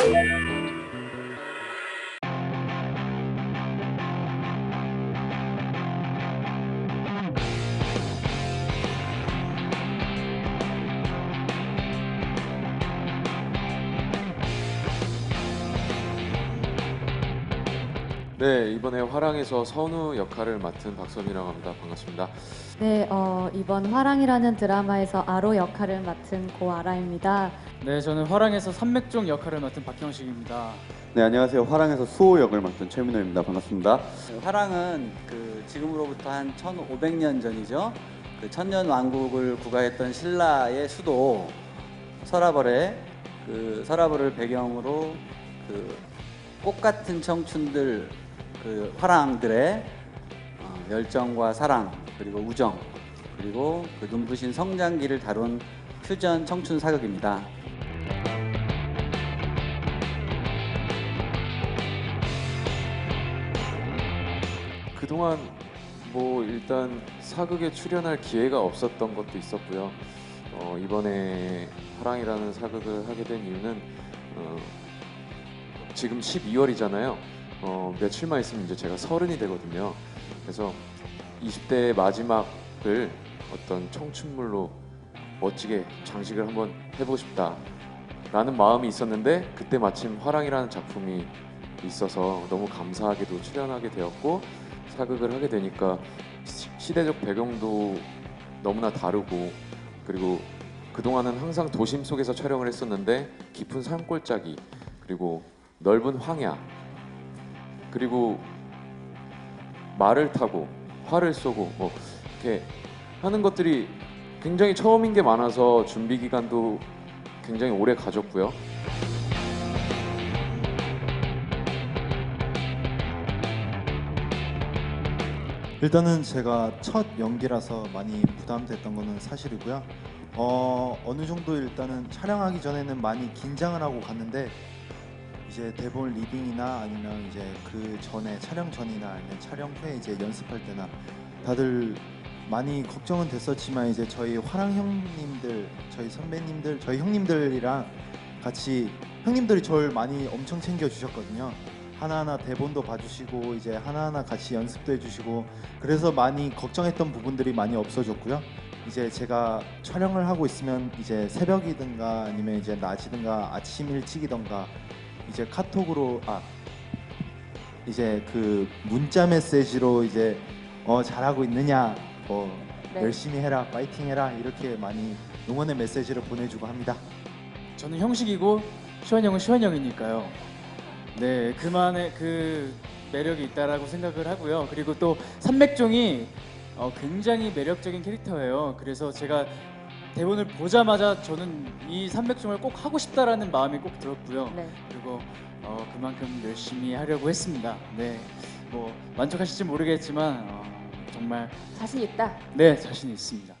Thank you. 네, 이번에 화랑에서 선우 역할을 맡은 박선이라고 합니다. 반갑습니다. 네, 어, 이번 화랑이라는 드라마에서 아로 역할을 맡은 고아라입니다. 네, 저는 화랑에서 삼맥종 역할을 맡은 박형식입니다. 네 안녕하세요 화랑에서 수호 역을 맡은 최민호입니다 반갑습니다 화랑은 그 지금으로부터 한 1500년 전이죠. 그 천년 왕국을 구가했던 신라의 수도 서라벌에 그 서라벌을 배경으로 그 꽃 같은 청춘들 그 화랑들의 어, 열정과 사랑 그리고 우정 그리고 그 눈부신 성장기를 다룬 퓨전 청춘 사극입니다. 그동안 뭐 일단 사극에 출연할 기회가 없었던 것도 있었고요. 어, 이번에 화랑이라는 사극을 하게 된 이유는 어, 지금 12월이잖아요. 어, 며칠만 있으면 이제 제가 서른이 되거든요. 그래서 20대의 마지막을 어떤 청춘물로 멋지게 장식을 한번 해보고 싶다라는 마음이 있었는데 그때 마침 화랑이라는 작품이 있어서 너무 감사하게도 출연하게 되었고 사극을 하게 되니까 시- 시대적 배경도 너무나 다르고 그리고 그동안은 항상 도심 속에서 촬영을 했었는데 깊은 산골짜기 그리고 넓은 황야 그리고 말을 타고 활을 쏘고 뭐 이렇게 하는 것들이 굉장히 처음인 게 많아서 준비 기간도 굉장히 오래 가졌고요. 일단은 제가 첫 연기라서 많이 부담됐던 거는 사실이고요. 어, 어느 정도 일단은 촬영하기 전에는 많이 긴장을 하고 갔는데 이제 대본 리딩이나 아니면 이제 그 전에 촬영 전이나 아니면 촬영 후에 이제 연습할 때나 다들 많이 걱정은 됐었지만 이제 저희 화랑 형님들, 저희 선배님들, 저희 형님들이랑 같이 형님들이 저를 많이 엄청 챙겨 주셨거든요. 하나하나 대본도 봐주시고 이제 하나하나 같이 연습도 해주시고 그래서 많이 걱정했던 부분들이 많이 없어졌고요. 이제 제가 촬영을 하고 있으면 이제 새벽이든가 아니면 이제 낮이든가 아침 일찍이든가 이제 카톡으로 아 이제 그 문자 메시지로 이제 어 잘하고 있느냐 뭐 네. 열심히 해라 파이팅 해라 이렇게 많이 응원의 메시지를 보내주고 합니다. 저는 형식이고 시환 형은 시환 형이니까요. 네, 그만의 그 매력이 있다라고 생각을 하고요. 그리고 또 삼맥종이 어, 굉장히 매력적인 캐릭터예요. 그래서 제가 대본을 보자마자 저는 이 삼맥종을 꼭 하고 싶다라는 마음이 꼭 들었고요. 네. 그리고 어, 그만큼 열심히 하려고 했습니다. 네, 뭐 만족하실지 모르겠지만 어, 정말 자신 있다. 네 자신 있습니다.